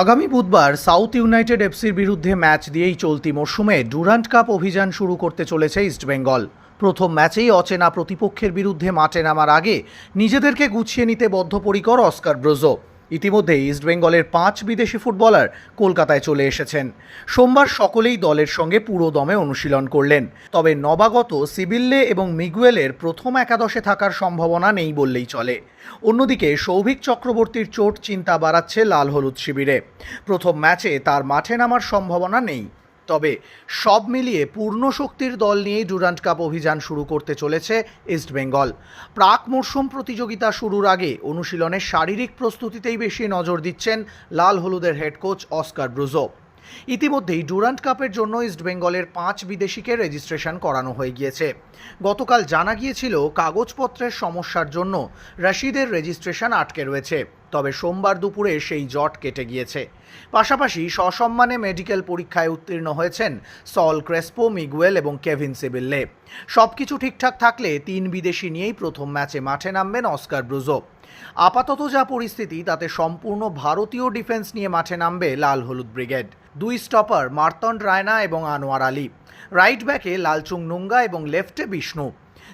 আগামী বুধবার south United এফসির বিরুদ্ধে ম্যাচ দিয়েই চলতি মরশুমে ডুরান্ট কাপ অভিযান শুরু করতে চলেছে ইস্টবেঙ্গল প্রথম ম্যাচেই অচেনা প্রতিপক্ষের বিরুদ্ধে মাঠে নামার আগে নিজেদেরকে গুছিয়ে নিতে বদ্ধপরিকর অস্কার ব্রোজো। ইতিমধ্যে ইস্টবেঙ্গলের পাঁচ বিদেশি ফুটবলার কলকাতায় চলে এসেছেন। সোমবার সকলেই দলের সঙ্গে পুরো দমে অনুশীলন করলেন। তবে নবাগত সিবিল্লে এবং মিগুয়েলের প্রথম একাদশে থাকার সম্ভাবনা নেই বললেই চলে। অন্যদিকে সৌভিক চক্রবর্তীর চোট চিন্তা বাড়াচ্ছে লাল হলুদ শিবিরে। প্রথম ম্যাচে তার মাঠে নামার সম্ভাবনা নেই। তবে সব মিলিয়ে পূর্ণ শক্তির দল নিয়েই ডুরান্ট কাপ অভিযান শুরু করতে চলেছে ইস্টবেঙ্গল প্রাক মরশুম প্রতিযোগিতা শুরুর আগে অনুশীলনের শারীরিক প্রস্তুতিতেই বেশি নজর দিচ্ছেন লাল হলুদের হেড কোচ অস্কার ব্রুজো। ইতিমধ্যেই ডুরান্ট কাপের জন্য ইস্টবেঙ্গলের পাঁচ বিদেশিকে রেজিস্ট্রেশন করানো হয়ে গিয়েছে। গতকাল জানা গিয়েছিল কাগজপত্রের সমস্যার জন্য রশিদের রেজিস্ট্রেশন আটকে রয়েছে। তবে সোমবার দুপুরে সেই জট কেটে গিয়েছে। পাশাপাশি সসম্মানে মেডিকেল পরীক্ষায় উত্তীর্ণ হয়েছেন সল ক্রেসপো, মিগুয়েল এবং কেভিন সিবিল্লে। সব কিছু ঠিকঠাক থাকলে তিন বিদেশি নিয়েই প্রথম ম্যাচে মাঠে নামবেন অস্কার ব্রুজো। আপাতত যা পরিস্থিতি, তাতে সম্পূর্ণ ভারতীয় ডিফেন্স নিয়ে মাঠে নামবে লাল হলুদ ব্রিগেড। দুই স্টপার মার্তন্ড রায়না এবং আনোয়ার আলী। রাইট ব্যাকে লালচুং নুঙ্গা এবং লেফটে বিষ্ণু।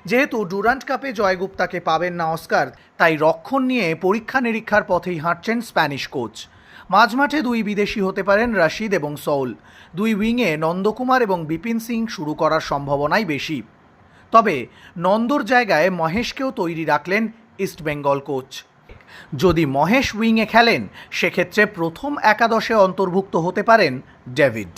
যেহেতু ডুরান্ট কাপে জয়গুপ্তাকে পাবেন না অস্কার, তাই রক্ষণ নিয়ে পরীক্ষা নিরীক্ষার পথেই হাঁটছেন স্প্যানিশ কোচ। মাঝমাঠে দুই বিদেশি হতে পারেন রাশিদ এবং সৌল দুই উইংয়ে নন্দকুমার এবং বিপিন সিং শুরু করার সম্ভাবনাই বেশি। তবে নন্দর জায়গায় মহেশকেও তৈরি রাখলেন ইস্টবেঙ্গল কোচ। যদি মহেশ উইংয়ে খেলেন সেক্ষেত্রে প্রথম একাদশে অন্তর্ভুক্ত হতে পারেন ডেভিড।